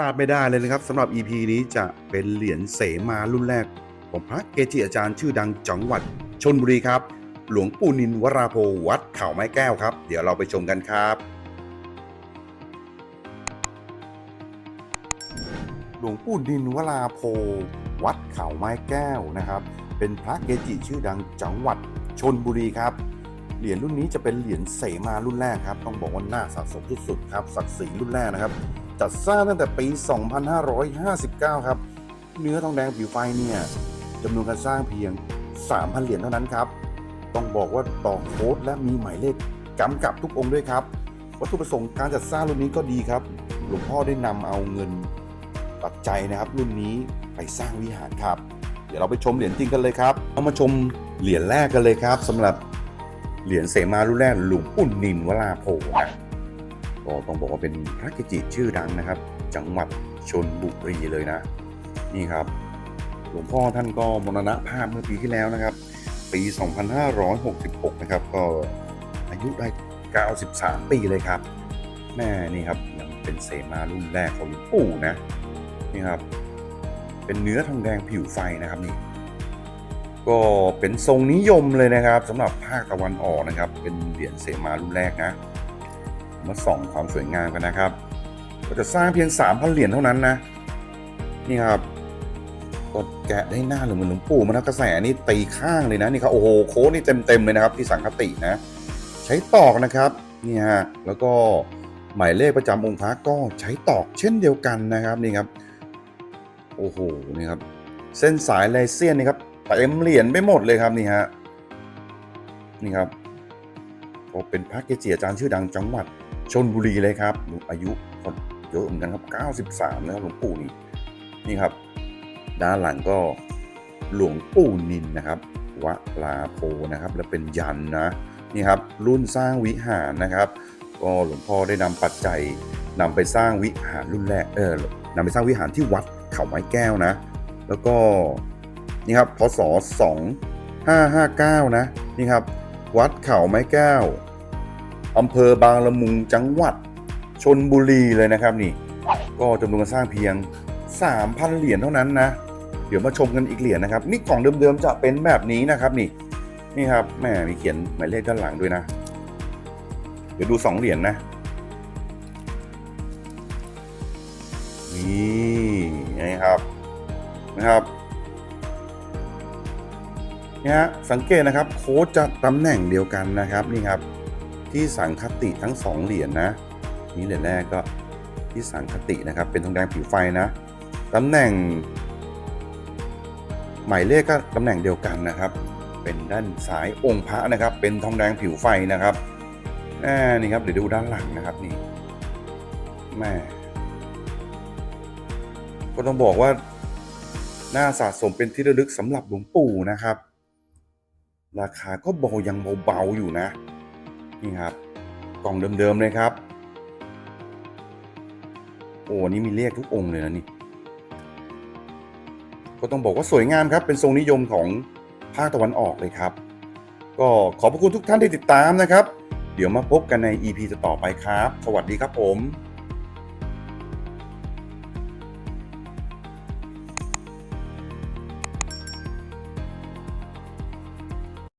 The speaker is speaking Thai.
พลาดไม่ได้เลยนะครับสำหรับ EP นี้จะเป็นเหรียญเสมารุ่นแรก ของพระเกจิอาจารย์ชื่อดังจังหวัดชนบุรีครับ หลวงปู่นินวราโพวัดเขาไม้แก้วครับ เดี๋ยวเราไปชมกันครับ หลวงปู่นินวราโพวัดเขาไม้แก้วนะครับ เป็นพระเกจิชื่อดังจังหวัดชนบุรีครับเหรียญรุ่นนี้จะเป็นเหรียญเสมารุ่นแรกครับ ต้องบอกว่าน่าสะสมสุดๆครับศักดิ์ศรีรุ่นแรกนะครับ จัดสร้างตั้งแต่ปี 2559 ครับ เนื้อทองแดงผิวไฟเนี่ยจำนวนการสร้างเพียง 3,000 เหรียญเท่านั้นครับ ต้องบอกว่าต่อโค้ดและมีหมายเลขกำกับทุกองค์ด้วยครับ วัตถุประสงค์การจัดสร้างรุ่นนี้ก็ดีครับ หลวงพ่อได้นำเอาเงินปัจจัยนะครับ รุ่นนี้ไปสร้างวิหารครับ เดี๋ยวเราไปชมเหรียญจริงกันเลยครับเอามาชมเหรียญแรกกันเลยครับสำหรับเหรียญเสมารุ่นแรกหลวงปู่นินวราโพนะ ก็ต้องบอกว่าเป็นพระเกจิชื่อดังนะครับ จังหวัดชนบุรีเลยนะ นี่ครับ หลวงพ่อท่านก็มรณภาพเมื่อปีที่แล้วนะครับ ปี 2566 นะครับ ก็อายุได้ 93 ปีเลยครับ แม่นี่ครับยังเป็นเสมารุ่นแรกของหลวงปู่นะ นี่ครับ เป็นเนื้อทองแดงผิวไฟนะครับนี่ก็เป็นทรงนิยมเลยนะครับสำหรับภาคตะวันออกนะครับ เป็นเหรียญเสมารุ่นแรกนะ มาส่องความสวยงามกันนะครับ ก็จะสร้างเพียง 3,000 เหรียญเท่านั้นนะ นี่ครับก็แกะได้หน้าเหมือนหลวงปู่มานะกระแสนี่ตีข้างเลยนะนี่ครับโอ้โหโค้ดนี่เต็มๆเลยนะครับ ที่สังคตินะ ใช้ตอกนะครับนี่ฮะแล้วก็หมายเลขประจำองค์พระก็ใช้ตอกเช่นเดียวกันนะครับนี่ครับโอ้โหนี่ครับเส้นสายลายเส้นนี่ครับเต็มเหรียญไปหมดเลยครับนี่ฮะนี่ครับก็เป็นพระเกจิอาจารย์ชื่อดังจังหวัด ชนบุรีเลยครับอายุก็เยอะเหมือนกันครับ 93นะครับหลวงปู่นี่นี่ครับ ด้านหลังก็หลวงปู่นินนะครับวลาโพนะครับ และเป็นยันนะนี่ครับรุ่นสร้างวิหารนะครับ ก็หลวงพ่อได้นำปัจจัยนำไปสร้างวิหารรุ่นแรกเออนำไปสร้างวิหารที่วัดเขาไม้แก้วนะ แล้วก็นี่ครับพศ2559 นะนี่ครับ วัดเขาไม้แก้ว อำเภอบางละมุงจังหวัดชนบุรีเลยนะครับนี่ ก็จำนวนการสร้างเพียง 3,000 เหรียญเท่านั้นนะ เดี๋ยวมาชมกันอีกเหรียญนะครับ นี่กล่องเดิมๆจะเป็นแบบนี้นะครับนี่ นี่ครับแม่มีเขียนหมายเลขด้านหลังด้วยนะ เดี๋ยวดู 2 เหรียญนะนี่นะครับนะครับนี่ฮะสังเกตนะครับ โค้ดจะตำแหน่งเดียวกันนะครับนี่ครับ ที่สังคติทั้ง 2 เหรียญนะนี่เหรียญแรกก็ที่สังคตินะครับ เป็นทองแดงผิวไฟนะตำแหน่ง หมายเลขก็ตำแหน่งเดียวกันนะครับ เป็นด้านซ้ายองค์พระนะครับ เป็นทองแดงผิวไฟนะครับอ่านี่ครับเดี๋ยวดูด้านหลังนะครับนี่แม่ก็ต้องบอกว่าน่าสะสมเป็นที่ระลึกสำหรับหลวงปู่นะครับ ราคาก็เบายังเบาๆอยู่นะ นี่ครับ กล่องเดิมๆเลยครับ โอ้นี่มีเลขทุกองค์เลยนะนี่ ก็ต้องบอกว่าสวยงามครับ เป็นทรงนิยมของภาคตะวันออกเลยครับ ก็ขอบพระคุณทุกท่านที่ติดตามนะครับ เดี๋ยวมาพบกันใน EP ต่อไปครับ สวัสดีครับผม